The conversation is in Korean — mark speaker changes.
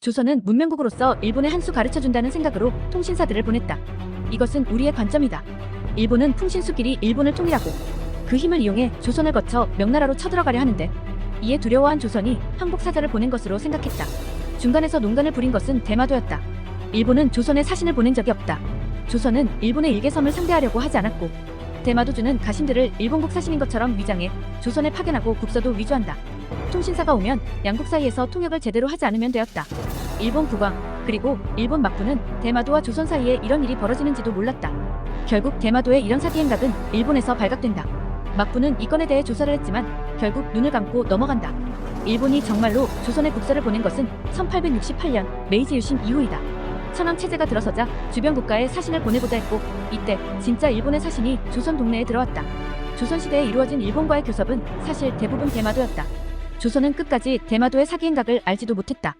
Speaker 1: 조선은 문명국으로서 일본에 한 수 가르쳐 준다는 생각으로 통신사들을 보냈다. 이것은 우리의 관점이다. 일본은 풍신수끼리 일본을 통일하고 그 힘을 이용해 조선을 거쳐 명나라로 쳐들어가려 하는데 이에 두려워한 조선이 항복 사자를 보낸 것으로 생각했다. 중간에서 농간을 부린 것은 대마도였다. 일본은 조선에 사신을 보낸 적이 없다. 조선은 일본의 일개섬을 상대하려고 하지 않았고 대마도주는 가신들을 일본국 사신인 것처럼 위장해 조선에 파견하고 국서도 위조한다. 통신사가 오면 양국 사이에서 통역을 제대로 하지 않으면 되었다. 일본 국왕 그리고 일본 막부는 대마도와 조선 사이에 이런 일이 벌어지는지도 몰랐다. 결국 대마도의 이런 사기 행각은 일본에서 발각된다. 막부는 이 건에 대해 조사를 했지만 결국 눈을 감고 넘어간다. 일본이 정말로 조선에 국서를 보낸 것은 1868년 메이지 유신 이후이다. 천황 체제가 들어서자 주변 국가에 사신을 보내고자 했고 이때 진짜 일본의 사신이 조선 동네에 들어왔다. 조선 시대에 이루어진 일본과의 교섭은 사실 대부분 대마도였다. 조선은 끝까지 대마도의 사기 행각을 알지도 못했다.